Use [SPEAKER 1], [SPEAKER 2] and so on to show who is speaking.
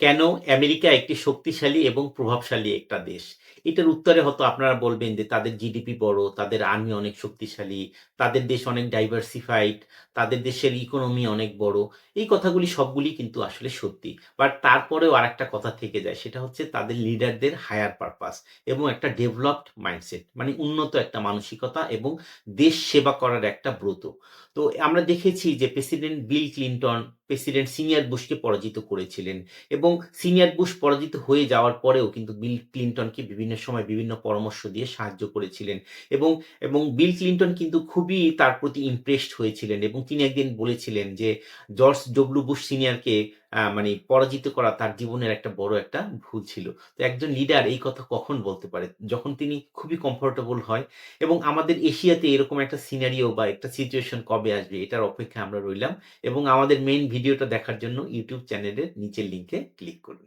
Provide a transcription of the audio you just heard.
[SPEAKER 1] কেন আমেরিকা একটি শক্তিশালী এবং প্রভাবশালী একটা দেশ? এটার উত্তরে হয়তো আপনারা বলবেন যে তাদের জিডিপি বড়, তাদের আর্মি অনেক শক্তিশালী, তাদের দেশ অনেক ডাইভার্সিফাইড, তাদের দেশের ইকোনমি অনেক বড়। এই কথাগুলি সবগুলি কিন্তু আসলে সত্যি। বাট তারপরেও আরেকটা কথা থেকে যায় সেটা হচ্ছে তাদের লিডারদের হায়ার পারপাস এবং একটা ডেভেলপড মাইন্ডসেট মানে উন্নত একটা মানসিকতা এবং দেশ সেবা করার একটা ব্রত। তো আমরা দেখেছি যে president Bill Clinton president senior বুশকে পরাজিত করেছিলেন এবং সিনিয়র বুশ পরাজিত হয়ে যাওয়ার পরেও কিন্তু বিল ক্লিন্টনকে বিভিন্ন সময় বিভিন্ন পরামর্শ দিয়ে সাহায্য করেছিলেন এবং এবং বিল ক্লিন্টন কিন্তু খুবই তার প্রতি ইমপ্রেসড হয়েছিলেন এবং তিনি একদিন বলেছিলেন যে জর্জ ডব্লিউ বুশ সিনিয়রকে মানে পরাজিত করা তার জীবনের একটা বড় একটা ভুল ছিল। তো একজন লিডার এই কথা কখন বলতে পারে? যখন তিনি খুবই কমফোর্টেবল হয় এবং আমাদের এশিয়াতে এরকম একটা সিনারিও বা একটা সিচুয়েশন কবে আসবে এটার অপেক্ষা আমরা রইলাম এবং আমাদের মেইন ভিডিওটা দেখার জন্য ইউটিউব চ্যানেলের নিচের লিঙ্কে ক্লিক করুন।